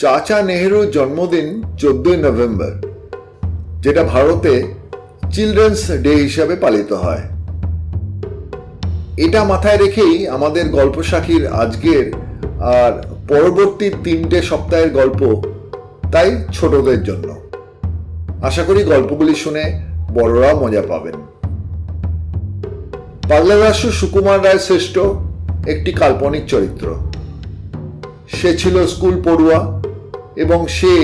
চাচা নেহেরুর জন্মদিন চোদ্দই নভেম্বর, যেটা ভারতে চিলড্রেন্স ডে হিসাবে পালিত হয়। এটা মাথায় রেখেই আমাদের গল্প সাখীর আজকের আর পরবর্তী তিনটে সপ্তাহের গল্প তাই ছোটদের জন্য। আশা করি গল্পগুলি শুনে বড়রাও মজা পাবেন। পাগলাদাসু সুকুমার রায় শ্রেষ্ঠ একটি কাল্পনিক চরিত্র। সে ছিল স্কুল পড়ুয়া এবং সে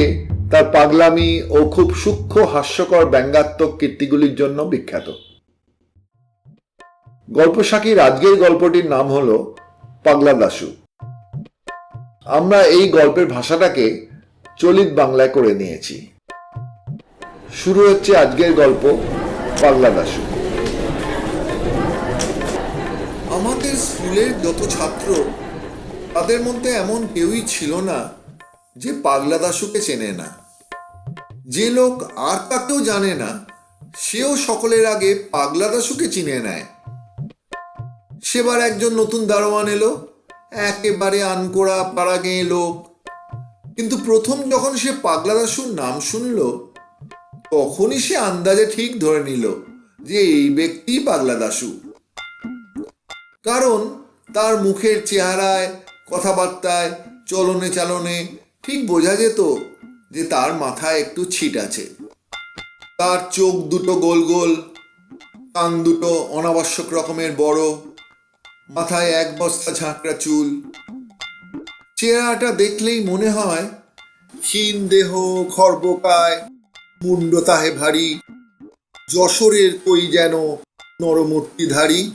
তার পাগলামি ও খুব সূক্ষ্ম হাস্যকর ব্যঙ্গাত্মক কীর্তিগুলির জন্য বিখ্যাত। গল্প সাকির আজকের গল্পটির নাম হল পাগলা দাসু আমরা এই গল্পের ভাষাটাকে চলিত বাংলায় করে নিয়েছি। শুরু হচ্ছে আজকের গল্প পাগলা দাসু আমাদের স্কুলের যত ছাত্র, তাদের মধ্যে এমন কেউই ছিল না যে পাগলা দাসুকে চেনে না। যে লোক আর কাকেও জানে না, সেও সকলের আগে পাগলা দাসুকে চিনে নেয়। সেবার একজন নতুন দারোয়ান এলো, একেবারে আনকোড়া পাড়া গেঁয়ে লোক। কিন্তু প্রথম যখন সে পাগলা দাসুর নাম শুনল, তখনই সে আন্দাজে ঠিক ধরে নিল যে এই ব্যক্তি পাগলা দাসু কারণ তার মুখের চেহারায়, কথাবার্তায়, চলনে চালনে ঠিক বোঝা যেত যে তার মাথায় একটু ছিট আছে। তার চোখ দুটো গোল গোল, কান দুটো অনাবশ্যক রকমের বড়, মাথায় এক বস্তা ঝাঁকড়া চুল। চেহারাটা দেখলেই মনে হয় ক্ষীণ দেহ, খর্বকায় মুন্ড তাহে ভারী, যশোরের কই যেন নরমূর্তিধারী।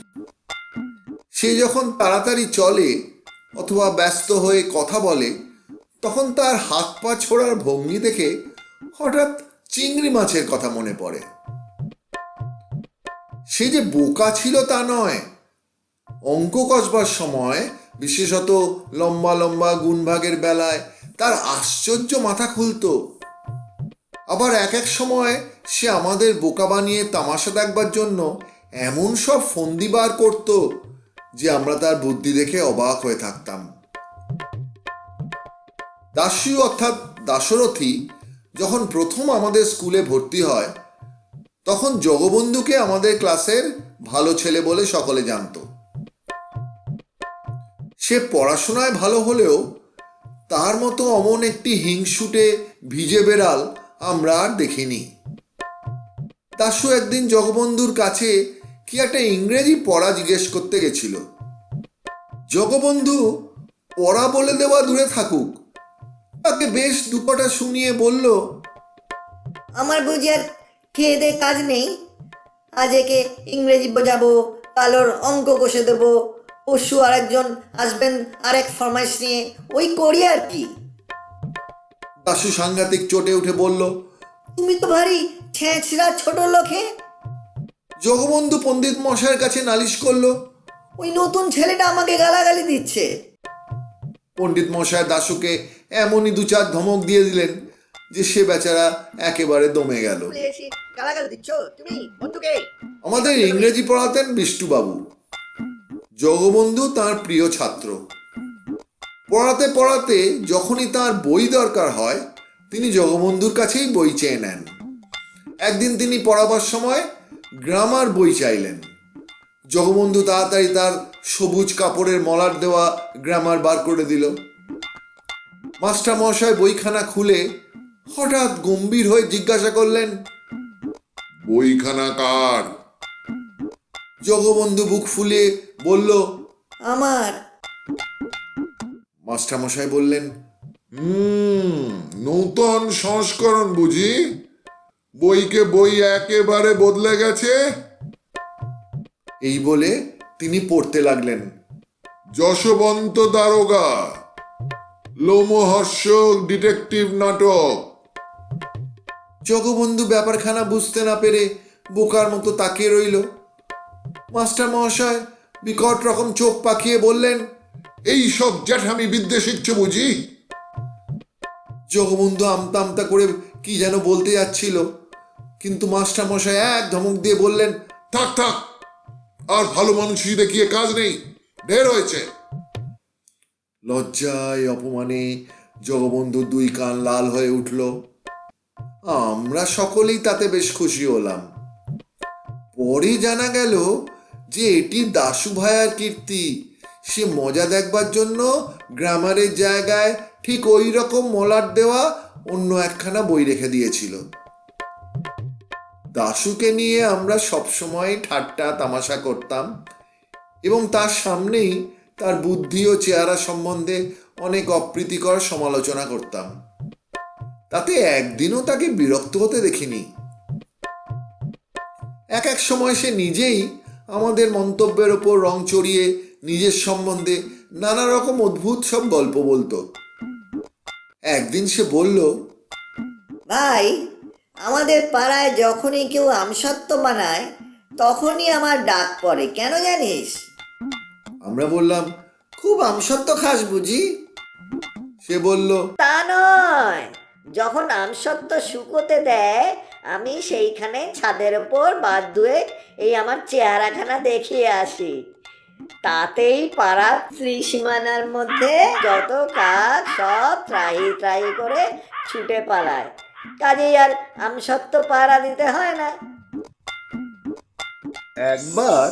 সে যখন তাড়াতাড়ি চলে অথবা ব্যস্ত হয়ে কথা বলে, তখন তার হাত পা ছোড়ার ভঙ্গি দেখে হঠাৎ চিংড়ি মাছের কথা মনে পড়ে। সে যে বোকা ছিল তা নয়। অঙ্ক কষবার সময়, বিশেষত লম্বা লম্বা গুণভাগের বেলায়, তার আশ্চর্য মাথা খুলতো। আবার এক এক সময় সে আমাদের বোকা বানিয়ে তামাশা দেখবার জন্য এমন সব ফন্দি বার করতো যে আমরা তার বুদ্ধি দেখে অবাক হয়ে থাকতাম। দাসী অর্থাৎ দাশরথী যখন প্রথম আমাদের স্কুলে ভর্তি হয়, তখন জগবন্ধুকে আমাদের ক্লাসের ভালো ছেলে বলে সকলে জানতো। সে পড়াশোনায় ভালো হলেও তার মতো অমন একটি হিংসুটে ভিজে বেড়াল আমরা আর দেখিনি। দাশু একদিন জগবন্ধুর কাছে কি একটা ইংরেজি পড়া জিজ্ঞেস করতে গেছিল। জগবন্ধু পড়া বলে দেওয়া দূরে থাকুক। তাকে বেশ দুপটা শুনিয়ে বলল আমার বুঝি আর খেয়ে দে কাজ নেই। আজ একে ইংরেজি বোঝাবো কালোর অঙ্ক কষে দেবো। পশু আরেকজন আসবেন আরেক ফরমাইশ নিয়ে। ওই করি আর কি? দাশু সাংঘাতিক চটে উঠে বলল তুমি তো ভারী ছেঁচড়া ছোট লোকে। জগবন্ধু পণ্ডিত মশাইয়ের কাছে নালিশ করল ওই নতুন ছেলেটা আমাকে গালাগালি দিচ্ছে। পণ্ডিত মশাই দাশুকে এমনই দু চার ধমক দিয়ে দিলেন যে সে বেচারা একেবারে দমে গেল। আমাদের ইংরেজি পড়াতেন বিষ্টুবাবু জগবন্ধু তার প্রিয় ছাত্র। পড়াতে পড়াতে যখনই তার বই দরকার হয় তিনি জগবন্ধুর কাছেই বই চেয়ে নেন। একদিন তিনি পড়াবার সময় গ্রামার বই চাইলেন। জগবন্ধু তাড়াতাড়ি তার সবুজ কাপড়ের মলার দেওয়া গ্রামার বার করে দিল। মাস্টার মশাই বইখানা খুলে হঠাৎ গম্ভীর হয়ে জিজ্ঞাসা করলেন বইখানা কার? জগবন্ধু বুক ফুলিয়ে বলল আমার। মাস্টারমশাই বললেন হুম নূতন সংস্করণ বুঝি? বইকে বই একেবারে বদলে গেছে। এই বলে তিনি পড়তে লাগলেন। যশবন্ত দারোগা লোমহর্ষক ডিটেকটিভ নাটক। জগবন্ধু ব্যাপারখানা বুঝতে না পেরে বোকার মতো তাকিয়ে রইল। মাস্টার মহাশয় বিকট রকম চোখ পাকিয়ে বললেন এই সব জ্যাঠামি বিদ্যে শিখছো বুঝি জগবন্ধু আমতা আমতা করে কি যেন বলতে যাচ্ছিল। কিন্তু মাস্টার মশাই এক ধমক দিয়ে বললেন, থাক থাক, আর ভালো মানুষই দেখিয়ে কাজ নেই, ঢের হয়েছে। লজ্জায়, অপমানে জগবন্ধুর দুই কান লাল হয়ে উঠল। আমরা সকলেই তাতে বেশ খুশি হলাম। পরে জানা গেল যে এটি দাশু ভাইয়ার কীর্তি। সে মজা দেখবার জন্য গ্রামারের জায়গায় ঠিক ওই রকম মলাট দেওয়া অন্য একখানা বই রেখে দিয়েছিল। দাশুকে নিয়ে আমরা সবসময় ঠাট্টা তামাশা করতাম এবং তার সামনেই তার বুদ্ধি ও চেহারা সম্বন্ধে অনেক অপ্রীতিকর সমালোচনা করতাম। তাতে একদিনও তাকে বিরক্ত হতে দেখিনি। এক এক সময় সে নিজেই আমাদের মন্তব্যের ওপর রং চড়িয়ে নিজের সম্বন্ধে নানা রকম অদ্ভুত সব গল্প বলতো। একদিন সে বলল, ভাই আমাদের পাড়ায় যখনই কেউ আমসত্ত্ব বানায় তখনই আমার ডাক পড়ে কেন জানিস? আমরা বললাম খুব আমসত্ব খাস বুঝি? সে বলল তা নয়। যখন আমসত্ত্ব শুকোতে দেয় আমি সেইখানে ছাদের ওপর বাদ ধুয়ে এই আমার চেহারাখানা দেখিয়ে আসি। তাতেই পাড়ার ত্রিসীমানার মধ্যে যত কাজ সব ত্রাহি ত্রাহি করে ছুটে পালায়। কাজেই আর আমসত্ত্ব পাড়া দিতে হয় না। একবার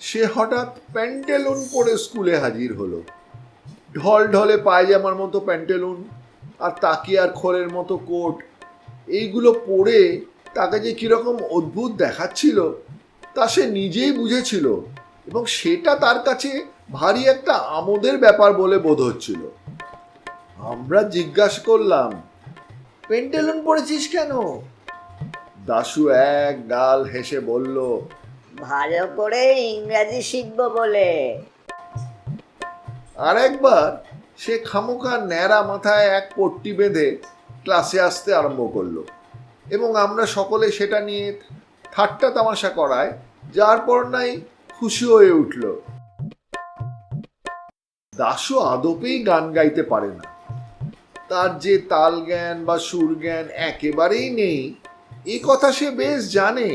সে হঠাৎ প্যান্টেলুন পরে স্কুলে হাজির হলো। ঢল ঢলে পায়জামার মতো প্যান্টেলুন আর তাকিয়ার খোলের মতো কোট, এইগুলো পরে তাকে যে কীরকম অদ্ভুত দেখাচ্ছিল তা সে নিজেই বুঝেছিল এবং সেটা তার কাছে ভারী একটা আমোদের ব্যাপার বলে বোধ হচ্ছিল। আমরা জিজ্ঞাসা করলাম পেন্টেলুন পরেছিস কেন? দাশু এক গাল হেসে বলল ভালো করে ইংরাজি শিখব বলে। আর একবার সে খামোখা ন্যাড়া মাথায় এক পট্টি বেঁধে ক্লাসে আসতে আরম্ভ করল এবং আমরা সকলে সেটা নিয়ে ঠাট্টা তামাশা করায় যার পর নাই খুশি হয়ে উঠল। দাসু আদপেই গান গাইতে পারে না। তার যে তাল জ্ঞান বা সুর জ্ঞান একেবারেই নেই, এ কথা সে বেশ জানে।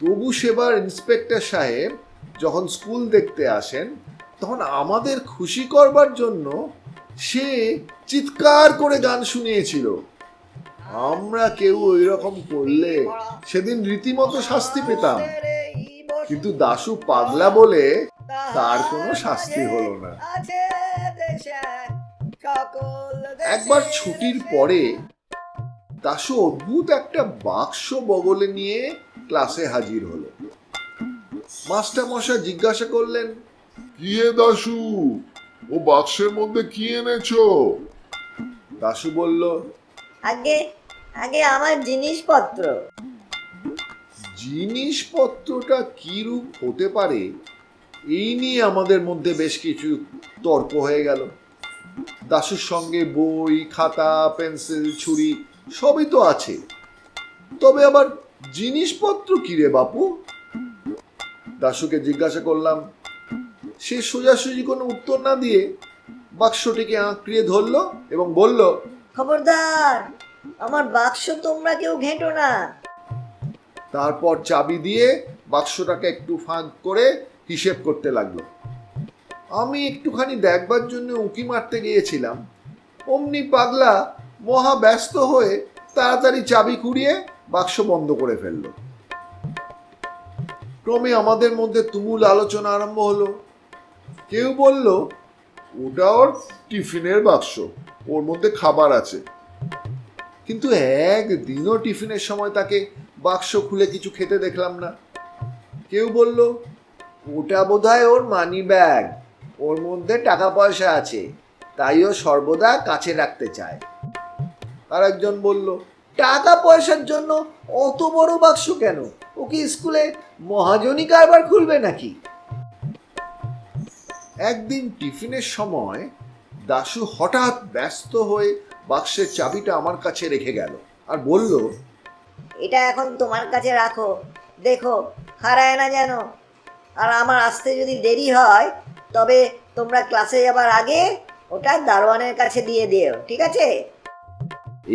তবু সেবার ইন্সপেক্টর সাহেব যখন স্কুল দেখতে আসেন, তখন আমাদের খুশি করবার জন্য সে চিৎকার করে গান শুনিয়েছিল। আমরা কেউ ওই রকম করলে সেদিন রীতিমতো শাস্তি পেতাম। কিন্তু দাশু পাগলা বলে তার কোনো শাস্তি হলো না। একবার ছুটির পরে দাশু অদ্ভুত একটা বাক্স বগলে নিয়ে ক্লাসে হাজির হলো। মাস্টার মশাই জিজ্ঞাসা করলেন কি দাশু? ও বাক্সের মধ্যে কি এনেছো? দাশু বলল আগে আগে আমার জিনিসপত্র। জিনিসপত্রটা কি রূপ হতে পারে? এই নিয়ে আমাদের মধ্যে বেশ কিছু তর্ক হয়ে গেল। দাশুর সঙ্গে বই খাতা পেন্সিল ছুরি সবই তো আছে। তবে আবার জিনিসপত্র কি রে বাপু? দাশুকে জিজ্ঞাসা করলাম সে সোজাসুজি কোনো উত্তর না দিয়ে বাক্সটিকে আঁকড়িয়ে ধরলো এবং বলল খবরদার আমার বাক্স তোমরা কেউ ঘেঁটো না। তারপর চাবি দিয়ে বাক্সটাকে একটু ফাঁক করে হিসেব করতে লাগল। আমি একটুখানি দেখবার জন্য উঁকি মারতে গিয়েছিলাম। অমনি পাগলা মহা ব্যস্ত হয়ে তাড়াতাড়ি চাবি কুড়িয়ে বাক্স বন্ধ করে ফেলল। ক্রমে আমাদের মধ্যে তুমুল আলোচনা আরম্ভ হলো। কেউ বলল, ওটা ওর টিফিনের বাক্স, ওর মধ্যে খাবার আছে। কিন্তু একদিনও টিফিনের সময় তাকে বাক্স খুলে কিছু খেতে দেখলাম না। কেউ বলল, ওটা বোধহয় ওর মানি ব্যাগ ওর মধ্যে টাকা পয়সা আছে তাই ও সর্বদা কাছে রাখতে চায়। আর একজন বলল, টাকা পয়সার জন্য অত বড় বাক্স কেন? ও কি স্কুলে মহাজনী কারবার খুলবে নাকি? একদিন টিফিনের সময় দাশু হঠাৎ ব্যস্ত হয়ে বাক্সের চাবিটা আমার কাছে রেখে গেল আর বলল, এটা এখন তোমার কাছে রাখো। দেখো, হারায় না যেন। আর আমার আসতে যদি দেরি হয় তবে তোমরা ক্লাসে যাবার আগে ওটা দারোয়ানের কাছে দিয়ে দিও, ঠিক আছে?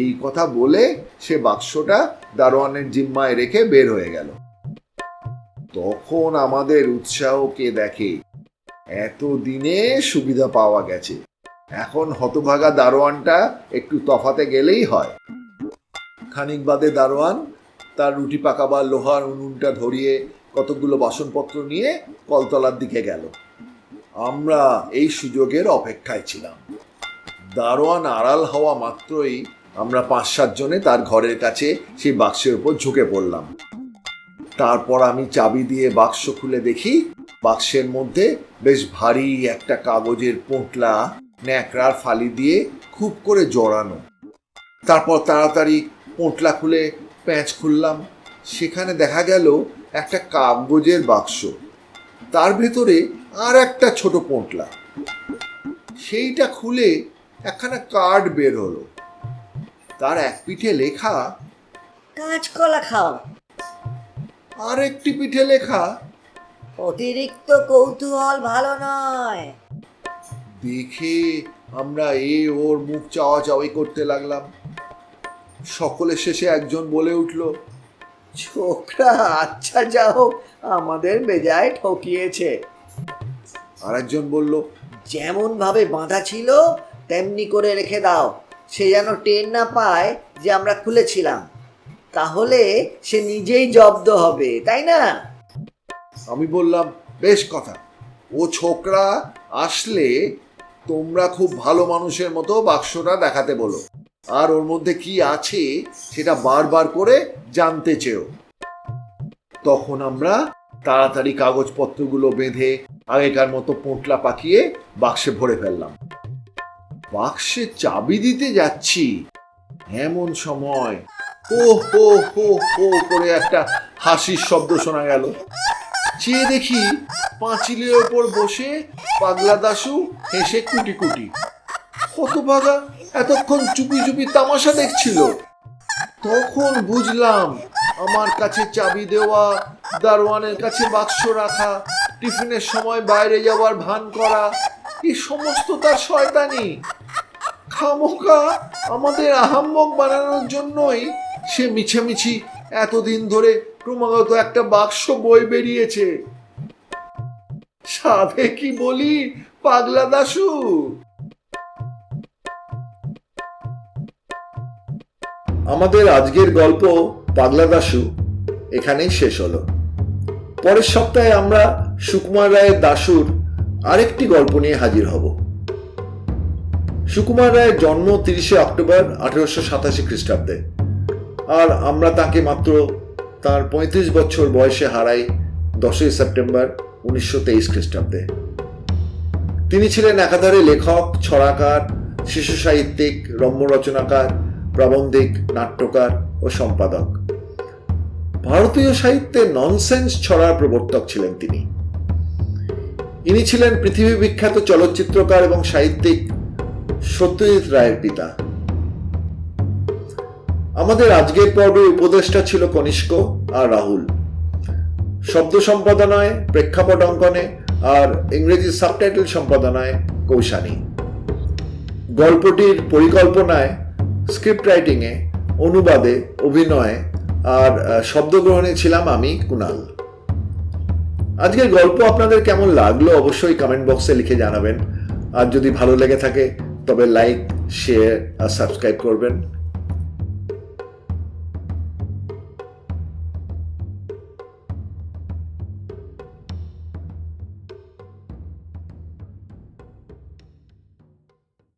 এই কথা বলে সে বাক্সটা দারোয়ানের জিম্মায় রেখে বের হয়ে গেল। তখন আমাদের উৎসাহ কে দেখে? এত দিনে সুবিধা পাওয়া গেছে। এখন হতভাগা দারোয়ানটা একটু তফাতে গেলেই হয়। খানিক বাদে দারোয়ান তার রুটি পাকাবার লোহার উনুনটা ধরিয়ে কতগুলো বাসনপত্র নিয়ে কলতলার দিকে গেল। আমরা এই সুযোগের অপেক্ষায় ছিলাম। দারোয়ান আড়াল হওয়া মাত্রই আমরা পাঁচ সাতজনে তার ঘরের কাছে সেই বাক্সের উপর ঝুঁকে পড়লাম। তারপর আমি চাবি দিয়ে বাক্স খুলে দেখি বাক্সের মধ্যে বেশ ভারী একটা কাগজের পোঁটলা, ন্যাকড়ার ফালি দিয়ে খুব করে জড়ানো। তারপর তাড়াতাড়ি পোঁটলা খুলে প্যাঁচ খুললাম। সেখানে দেখা গেল একটা কাগজের বাক্স। তার ভেতরে আর একটা ছোট পোঁটলা। সেইটা খুলে একখানা কার্ড বের হলো। তার এক পিঠে লেখা কাঁচকলা খাও আর একটি পিঠে লেখা অতিরিক্ত কৌতূহল ভালো নয়। দেখে আমরা এ ওর মুখ চাওয়া চাওয়াই করতে লাগলাম। সকলের শেষে একজন বলে উঠল ছোকরা আচ্ছা যাও, আমাদের বেজায় ঠকিয়েছে। আর একজন বলল যেমন ভাবে বাঁধা ছিল, তেমনি করে রেখে দাও। সে যেন টের না পায় যে আমরা খুলেছিলাম। তাহলে সে নিজেই জব্দ হবে, তাই না? আমি বললাম, বেশ কথা। ও ছোকরা, আসলে তোমরা খুব ভালো মানুষের মতো বাক্সটা দেখাতে বলো। আর ওর মধ্যে কি আছে সেটা বারবার করে জানতে চেও। তখন আমরা তাড়াতাড়ি কাগজপত্রগুলো বেঁধে আগেকার মতো পোঁটলা পাকিয়ে বাক্সে ভরে ফেললাম। বাক্সে চাবি দিতে যাচ্ছি এমন সময় ও হো হো হো করে একটা হাসির শব্দ শোনা গেল। চেয়ে দেখি পাঁচিলের ওপর বসে পাগলা দাশু হেসে কুটি কুটি কত হতভাগা এতক্ষণ চুপি চুপি তামাশা দেখছিল। তখন বুঝলাম আমার কাছে চাবি দেওয়া, দারোয়ানের কাছে বাক্স রাখা, টিফিনের সময় বাইরে যাওয়ার ভান করা এই সমস্ত তার শয়তানি। খামোকা আমাদের আহাম্মক বানানোর জন্যই সে মিছামিছি এতদিন ধরে ক্রমাগত একটা বাক্স বই বেরিয়েছে। সাধে কি বলি, পাগলা দাশু? আমাদের আজকের গল্প পাগলা দাশু। এখানেই শেষ হলো। পরের সপ্তাহে আমরা সুকুমার রায়ের দাশুর আরেকটি গল্প নিয়ে হাজির হব। সুকুমার রায়ের জন্ম তিরিশে অক্টোবর আঠেরোশো সাতাশি খ্রিস্টাব্দে। আর আমরা তাকে মাত্র তার পঁয়ত্রিশ বছর বয়সে হারাই দশই সেপ্টেম্বর উনিশশো তেইশ খ্রিস্টাব্দে। তিনি ছিলেন একাধারে লেখক, ছড়াকার, শিশু সাহিত্যিক, রম্য রচনাকার প্রবন্ধিক, নাট্যকার ও সম্পাদক। ভারতীয় সাহিত্যে ননসেন্স ছড়ার প্রবর্তক ছিলেন তিনি। ইনি ছিলেন পৃথিবী বিখ্যাত চলচ্চিত্রকার এবং সাহিত্যিক সত্যজিৎ রায়ের পিতা। আমাদের আজকের পর্বে উপদেষ্টা ছিল কনিষ্ক আর রাহুল। শব্দ সম্পাদনায়, প্রেক্ষাপট অঙ্কনে আর ইংরেজি সাবটাইটেল সম্পাদনায় কৌশানী। গল্পটির পরিকল্পনায় স্ক্রিপ্ট রাইটিংয়ে অনুবাদে, অভিনয়ে আর শব্দগ্রহণে ছিলাম আমি, কুনাল। আজকের গল্প আপনাদের কেমন লাগল অবশ্যই কমেন্ট বক্সে লিখে জানাবেন। আর যদি ভালো লেগে থাকে, তবে লাইক শেয়ার আর সাবস্ক্রাইব করবেন।